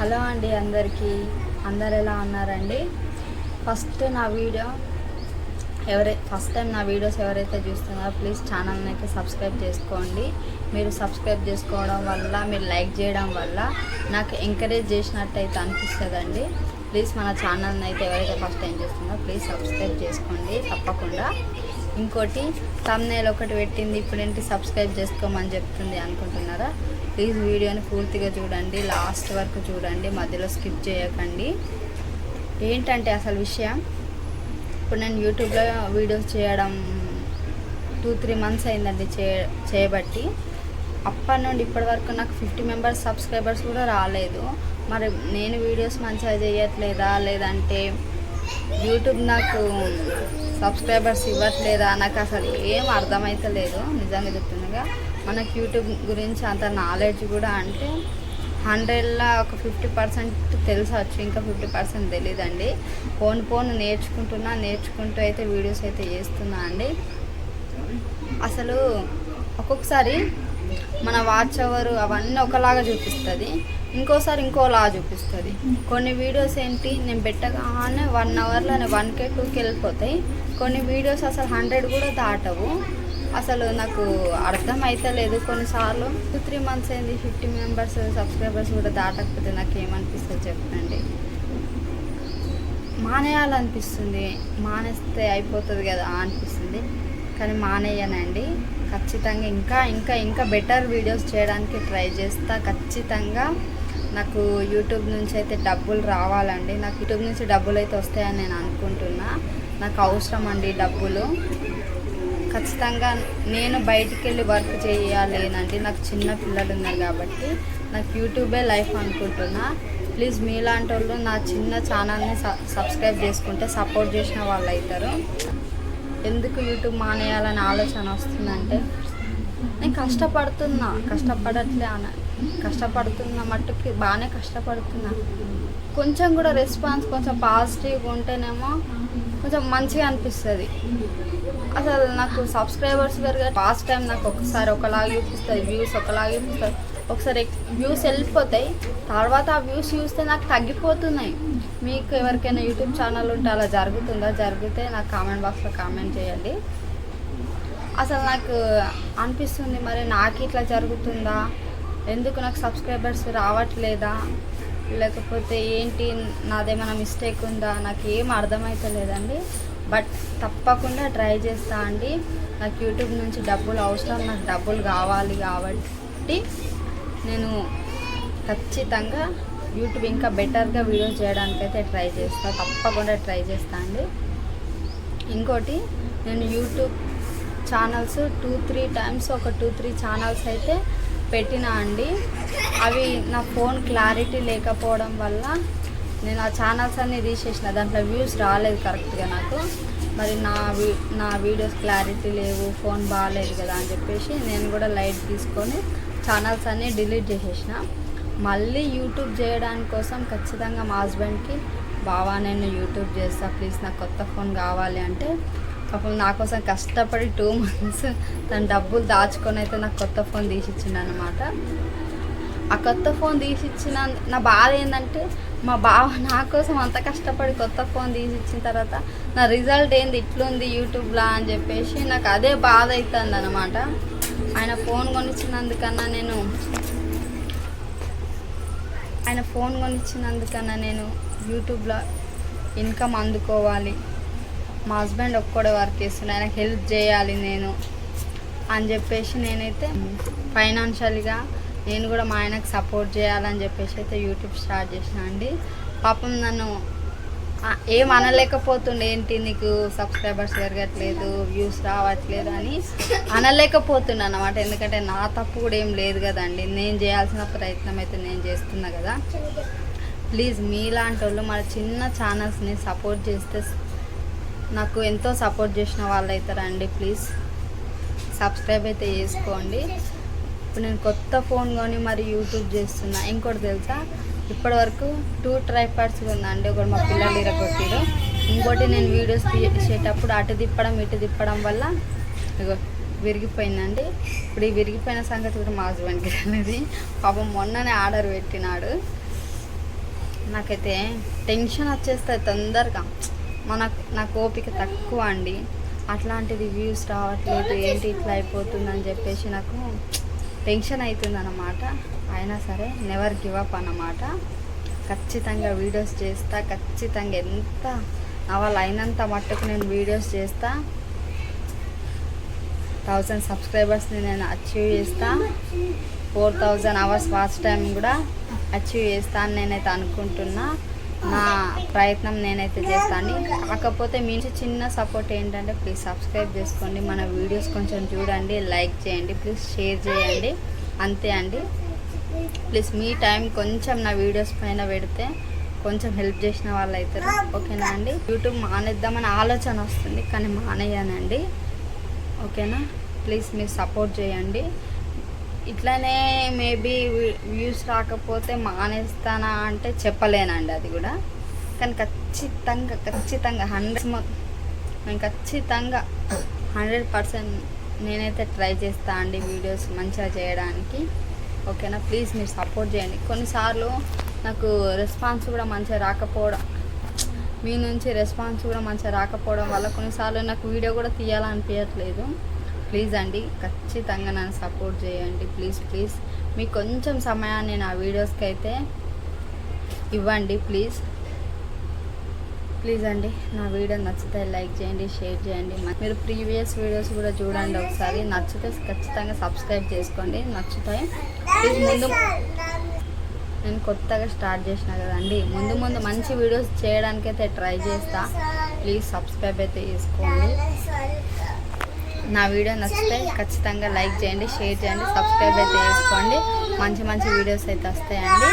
Hello అండి అందరికీ. అందరు ఎలా ఉన్నారండి? ఫస్ట్ నా వీడియో ఎవరై ఫస్ట్ టైం నా వీడియోస్ ఎవరైతే చూస్తున్నారో ప్లీజ్ ఛానల్ని అయితే సబ్స్క్రైబ్ చేసుకోండి. మీరు సబ్స్క్రైబ్ చేసుకోవడం వల్ల మీరు లైక్ చేయడం వల్ల నాకు ఎంకరేజ్ చేసినట్టు అయితే అనిపిస్తుందండి. ప్లీజ్ మన ఛానల్ని అయితే ఎవరైతే ఫస్ట్ టైం చూస్తున్నారో ప్లీజ్ సబ్స్క్రైబ్ చేసుకోండి తప్పకుండా. ఇంకోటి తమ్నేల్ ఒకటి పెట్టింది ఇప్పుడేంటి సబ్స్క్రైబ్ చేసుకోమని చెప్తుంది అనుకుంటున్నారా? ప్లీజ్ వీడియోని పూర్తిగా చూడండి లాస్ట్ వరకు చూడండి మధ్యలో స్కిప్ చేయకండి. ఏంటంటే అసలు విషయం ఇప్పుడు నేను యూట్యూబ్లో వీడియోస్ చేయడం టూ త్రీ మంత్స్ అయిందండి చే చేయబట్టి. అప్పటి నుండి ఇప్పటి వరకు నాకు ఫిఫ్టీ మెంబర్స్ సబ్స్క్రైబర్స్ కూడా రాలేదు. మరి నేను వీడియోస్ మంచిగా చేయట్లేదా? లేదంటే యూట్యూబ్ నాకు సబ్స్క్రైబర్స్ ఇవ్వట్లేదా నాకు అసలు ఏం అర్థమవుతలేదు నిజంగా చెప్తుండగా మనకు యూట్యూబ్ గురించి అంత నాలెడ్జ్ కూడా అంటే హండ్రెడ్లో ఒక ఫిఫ్టీ పర్సెంట్ తెలిసవచ్చు ఇంకా ఫిఫ్టీ పర్సెంట్ తెలియదండి ఫోన్ ఫోన్ నేర్చుకుంటున్నా నేర్చుకుంటూ అయితే వీడియోస్ అయితే చేస్తున్నా అండి. అసలు ఒక్కొక్కసారి మన వాచ్ అవర్ అవన్నీ ఒకలాగా చూపిస్తుంది. ఇంకోసారి ఇంకోలాగా చూపిస్తుంది. కొన్ని వీడియోస్ ఏంటి నేను పెట్టగానే వన్ అవర్లో వన్ కే టూకి వెళ్ళిపోతాయి. కొన్ని వీడియోస్ అసలు హండ్రెడ్ కూడా దాటవు. అసలు నాకు అర్థం అవుతలేదు కొన్నిసార్లు టూ త్రీ మంత్స్ అయింది ఫిఫ్టీ మెంబర్స్ సబ్స్క్రైబర్స్ కూడా దాటకపోతే నాకు ఏమనిపిస్తుంది చెప్పండి. మానేయాలనిపిస్తుంది. మానేస్తే అయిపోతుంది కదా అనిపిస్తుంది. కానీ మానేయనండి. ఖచ్చితంగా ఇంకా ఇంకా ఇంకా బెటర్ వీడియోస్ చేయడానికి ట్రై చేస్తా. ఖచ్చితంగా నాకు యూట్యూబ్ నుంచి అయితే డబ్బులు రావాలండి. నాకు యూట్యూబ్ నుంచి డబ్బులు అయితే వస్తాయని నేను అనుకుంటున్నా. నాకు అవసరం అండి డబ్బులు. ఖచ్చితంగా నేను బయటికి వెళ్ళి వర్క్ చేయాలేనండి నాకు చిన్న పిల్లలు ఉన్నారు కాబట్టి నాకు యూట్యూబే లైఫ్ అనుకుంటున్నా. ప్లీజ్ మీలాంటి వాళ్ళు నా చిన్న ఛానల్ని సబ్స్క్రైబ్ చేసుకుంటే సపోర్ట్ చేసిన వాళ్ళు అవుతారు. ఎందుకు యూట్యూబ్ మానేయాలని ఆలోచన వస్తుందంటే నేను కష్టపడుతున్నా కష్టపడట్లే అన కష్టపడుతున్న మట్టుకి బాగానే కష్టపడుతున్నా. కొంచెం కూడా రెస్పాన్స్ కొంచెం పాజిటివ్గా ఉంటేనేమో కొంచెం మంచిగా అనిపిస్తుంది. అసలు నాకు సబ్స్క్రైబర్స్ పెరిగే ఫాస్ట్ టైం నాకు ఒకసారి ఒకలాగా చూపిస్తుంది వ్యూస్ ఒకలాగా చూపిస్తుంది. ఒకసారి వ్యూస్ వెళ్ళిపోతాయి. తర్వాత ఆ వ్యూస్ చూస్తే నాకు తగ్గిపోతున్నాయి. మీకు ఎవరికైనా యూట్యూబ్ ఛానల్ ఉంటే అలా జరుగుతుందా? జరిగితే నాకు కామెంట్ బాక్స్లో కామెంట్ చేయండి. అసలు నాకు అనిపిస్తుంది మరి నాకు ఇట్లా జరుగుతుందా? ఎందుకు నాకు సబ్స్క్రైబర్స్ రావట్లేదా? లేకపోతే ఏంటి? నాదేమైనా మిస్టేక్ ఉందా? నాకు ఏం అర్థమవుతలేదండి బట్ తప్పకుండా ట్రై చేస్తా అండి. నాకు యూట్యూబ్ నుంచి డబ్బులు అవసరం. నాకు డబ్బులు కావాలి కాబట్టి నేను ఖచ్చితంగా యూట్యూబ్ ఇంకా బెటర్గా వీడియోస్ చేయడానికైతే ట్రై చేస్తాను తప్పకుండా ట్రై చేస్తా అండి. ఇంకోటి నేను YouTube channels two three times ఒక టూ త్రీ ఛానల్స్ అయితే పెట్టినా అండి. అవి నా ఫోన్ క్లారిటీ లేకపోవడం వల్ల నేను ఆ ఛానల్స్ అన్నీ తీసేసిన దాంట్లో వ్యూస్ రాలేదు కరెక్ట్గా నాకు. మరి నా వీ నా వీడియోస్ క్లారిటీ లేవు ఫోన్ బాగాలేదు కదా అని చెప్పేసి నేను కూడా లైట్ తీసుకొని ఛానల్స్ అన్నీ డిలీట్ చేసేసిన. మళ్ళీ యూట్యూబ్ చేయడానికి కోసం ఖచ్చితంగా మా హస్బెండ్కి బావా నేను యూట్యూబ్ చేస్తా ప్లీజ్ నాకు కొత్త ఫోన్ కావాలి అంటే పాపం నా కోసం కష్టపడి టూ మంత్స్ తన డబ్బులు దాచుకొని అయితే నాకు కొత్త ఫోన్ తీసిచ్చిండు అనమాట ఆ కొత్త ఫోన్ తీసిచ్చిన నా బాధ ఏంటంటే మా బావ నా కోసం అంత కష్టపడి కొత్త ఫోన్ తీసిచ్చిన తర్వాత నా రిజల్ట్ ఏంది? ఇట్లుంది యూట్యూబ్లా అని చెప్పేసి నాకు అదే బాధ అవుతుంది అనమాట ఆయన ఫోన్ కొనిచ్చినందుకన్నా నేను ఆయన ఫోన్ కొనిచ్చినందుకన్నా నేను యూట్యూబ్లో ఇన్కమ్ అందుకోవాలి. మా హస్బెండ్ ఒక్కడే వర్క్ చేస్తున్నా ఆయనకు హెల్ప్ చేయాలి నేను అని చెప్పేసి నేనైతే ఫైనాన్షియల్గా నేను కూడా మా ఆయనకు సపోర్ట్ చేయాలని చెప్పేసి అయితే యూట్యూబ్ స్టార్ట్ చేసిన అండి. పాపం నన్ను ఏం అనలేకపోతుండే ఏంటి నీకు సబ్స్క్రైబర్స్ పెరగట్లేదు వ్యూస్ రావట్లేదు అని అనలేకపోతున్నా అనమాట ఎందుకంటే నా తప్పు కూడా ఏం లేదు కదండి. నేను చేయాల్సిన ప్రయత్నం అయితే నేను చేస్తున్నా కదా. ప్లీజ్ మీలాంటి వాళ్ళు మన చిన్న ఛానల్స్ని సపోర్ట్ చేస్తే నాకు ఎంతో సపోర్ట్ చేసిన వాళ్ళు అవుతారండి ప్లీజ్ సబ్స్క్రైబ్ అయితే చేసుకోండి. ఇప్పుడు నేను కొత్త ఫోన్ కొని మరి యూట్యూబ్ చేస్తున్నా. ఇంకోటి తెలుసా? ఇప్పటి వరకు టూ ట్రైపాడ్స్ ఉందండి ఒకటి మా పిల్లలు ఇరగొట్టిరు ఇంకోటి నేను వీడియోస్ తీసేటప్పుడు అటు తిప్పడం ఇటు తిప్పడం వల్ల ఇగో విరిగిపోయిందండి. ఇప్పుడు ఈ విరిగిపోయిన సంగతి కూడా మా హస్బెండ్కి అనేది పాపం మొన్ననే ఆర్డర్ పెట్టినాడు. నాకైతే టెన్షన్ వచ్చేస్తుంది తొందరగా. మన నాకు ఓపిక తక్కువ అండి. అట్లాంటిది వ్యూస్ రావట్లేదు. ఏంటి ఇట్లా అయిపోతుందని చెప్పేసి నాకు టెన్షన్ అవుతుంది అన్నమాట అయినా సరే నెవర్ గివ్ అప్ అన్నమాట. ఖచ్చితంగా వీడియోస్ చేస్తా ఖచ్చితంగా ఎంత నా వాళ్ళు అయినంత మట్టుకు నేను వీడియోస్ చేస్తా. థౌజండ్ సబ్స్క్రైబర్స్ని నేను అచీవ్ చేస్తా. Four thousand hours watch time కూడా అచీవ్ చేస్తా అని నేనైతే అనుకుంటున్నా. నా ప్రయత్నం నేనైతే చేస్తాను కాకపోతే మీ చిన్న సపోర్ట్ ఏంటంటే ప్లీజ్ సబ్స్క్రైబ్ చేసుకోండి. మన వీడియోస్ కొంచెం చూడండి లైక్ చేయండి ప్లీజ్ షేర్ చేయండి. అంతే అండి. ప్లీజ్ మీ టైం కొంచెం నా వీడియోస్ పైన పెడితే కొంచెం హెల్ప్ చేసిన వాళ్ళు అవుతారు ఓకేనా అండి? యూట్యూబ్ మానేద్దామని ఆలోచన వస్తుంది కానీ మానేయానండి. ఓకేనా? ప్లీజ్ మీరు సపోర్ట్ చేయండి. ఇట్లానే మేబీ వ్యూస్ రాకపోతే మానేస్తానా అంటే చెప్పలేనండి అది కూడా. కానీ ఖచ్చితంగా ఖచ్చితంగా హండ్రెడ్ నేను ఖచ్చితంగా హండ్రెడ్ పర్సెంట్ నేనైతే ట్రై చేస్తా అండి వీడియోస్ మంచిగా చేయడానికి. ఓకేనా? ప్లీజ్ మీరు సపోర్ట్ చేయండి. కొన్నిసార్లు నాకు రెస్పాన్స్ కూడా మంచిగా రాకపోవడం మీ నుంచి రెస్పాన్స్ కూడా మంచిగా రాకపోవడం వల్ల కొన్నిసార్లు నాకు వీడియో కూడా తీయాలనిపించట్లేదు ప్లీజ్ అండి ఖచ్చితంగా నన్ను సపోర్ట్ చేయండి. Please please. మీకు కొంచెం సమయాన్ని నా వీడియోస్కి అయితే ఇవ్వండి ప్లీజ్. ప్లీజ్ అండి నా వీడియో నచ్చితే లైక్ చేయండి షేర్ చేయండి. మీరు ప్రీవియస్ వీడియోస్ కూడా చూడండి ఒకసారి. నచ్చితే ఖచ్చితంగా సబ్స్క్రైబ్ చేసుకోండి. నచ్చుతాయి ప్లీజ్ ముందు నేను కొత్తగా స్టార్ట్ చేసిన కదండి. ముందు ముందు మంచి వీడియోస్ చేయడానికైతే ట్రై చేస్తా. ప్లీజ్ సబ్స్క్రైబ్ అయితే చేసుకోండి. నా వీడియో నచ్చితే ఖచ్చితంగా లైక్ చేయండి షేర్ చేయండి సబ్స్క్రైబ్ అయితే చేసుకోండి. మంచి మంచి వీడియోస్ అయితే వస్తాయండి.